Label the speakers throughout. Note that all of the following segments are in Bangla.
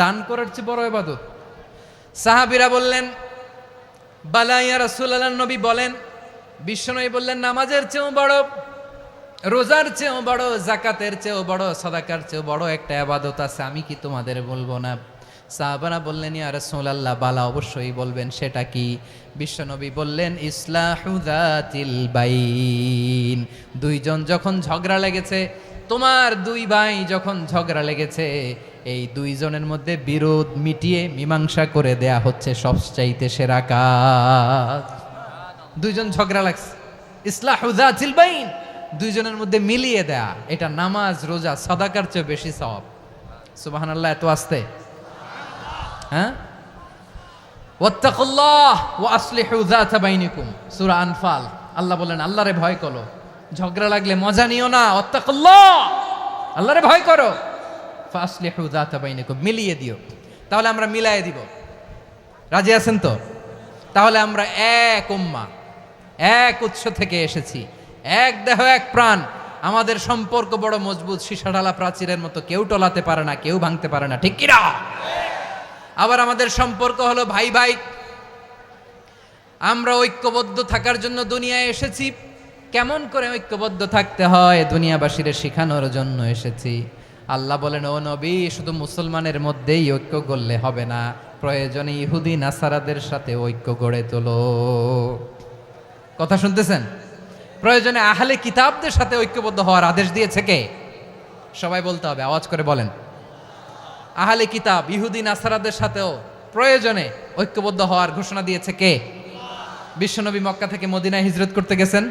Speaker 1: দান করার চেয়ে বড় এবাদত সাহাবিরা বললেন বালাইয়া রাসূলুল্লাহ নবী বলেন, বিশ্বনবী বললেন, নামাজের চেয়েও বড়, রোজার চেয়েও বড় জাকাতের চেয়েও বড়, সদাকার চেয়েও বড় একটা আবাদত আছে, আমি কি তোমাদের বলব না? সাহাবারা বললেন, ইয়া রাসূলুল্লাহ, বালা অবশ্যই বলবেন, সেটা কি? বিশ্বনবী বললেন ইসলাহুদাতিল বাইন, দুইজন যখন ঝগড়া লেগেছে, তোমার দুই ভাই যখন ঝগড়া লেগেছে এই দুইজনের মধ্যে বিরোধ মিটিয়ে মীমাংসা করে দেয়া হচ্ছে সবচাইতে সেরা কাজ। দুইজন ঝগড়া লাগছে। ইসলাহুদাতিল বাইন। দুইজনের মধ্যে মিলিয়ে দেয়া। এটা নামাজ, রোজা, সদাকার চেয়ে বেশি সওয়াব। সুবহানাল্লাহ, এত আসতে। হ্যাঁ? ওয়াত্তাকুল্লাহ ওয়া আসলিহু যাতা বাইনিকুম। সূরা আনফাল। আল্লাহ বলেন আল্লাহরে ভয় করো। ঝগড়া লাগলে মজা নিও না। ওয়াত্তাকুল্লাহ! আল্লাহরে ভয় করো। মিলিয়ে দিও। তাহলে আমরা মিলায়ে দিব। রাজি আছেন তো? তাহলে আমরা এক উম্মা, এক উৎস থেকে এসেছি। এক দেহ, এক প্রাণ। আমাদের সম্পর্ক বড় মজবুত, সীসাঢালা প্রাচীরের মতো। কেউ টলাতে পারে না, কেউ ভাঙতে পারে না। ঠিক কিনা? আবার আমাদের সম্পর্ক হলো ভাই ভাই। আমরা ঐক্যবদ্ধ থাকার জন্য দুনিয়ায় এসেছি। কেমন করে ঐক্যবদ্ধ থাকতে হয়? দুনিয়াবাসীর শেখানোর জন্য এসেছি। আল্লাহ বলেন, ও নবী, শুধু মুসলমানের মধ্যেই ঐক্য গড়লে হবে না। প্রয়োজনে ইহুদি, নাসারাদের সাথে ঐক্য গড়ে তোলো। কথা শুনতেছেন? প্রয়োজনে আহলে কিতাবদের সাথে ঐক্যবদ্ধ হওয়ার আদেশ দিয়েছে কে? সবাই বলতে হবে, আওয়াজ করে বলেন। আহলে কিতাব, ইহুদি, নাসারাদের সাথেও প্রয়োজনে ঐক্যবদ্ধ হওয়ার ঘোষণা দিয়েছে কে? বিশ্বনবী মক্কা থেকে মদিনায় হিজরত করতে গেছেন।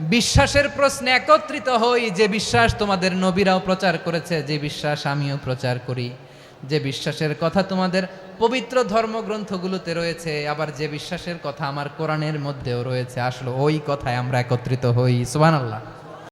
Speaker 1: বিশ্বাসের প্রশ্নে একত্রিত হই যে বিশ্বাস তোমাদের নবীরাও প্রচার করেছে, যে বিশ্বাস আমিও প্রচার করি। যে বিশ্বাসের কথা তোমাদের পবিত্র ধর্মগ্রন্থগুলোতে রয়েছে, আবার যে বিশ্বাসের কথা আমার কোরআনের মধ্যেও রয়েছে, আসলে ওই কথায় আমরা একত্রিত হই। সুবহানাল্লাহ।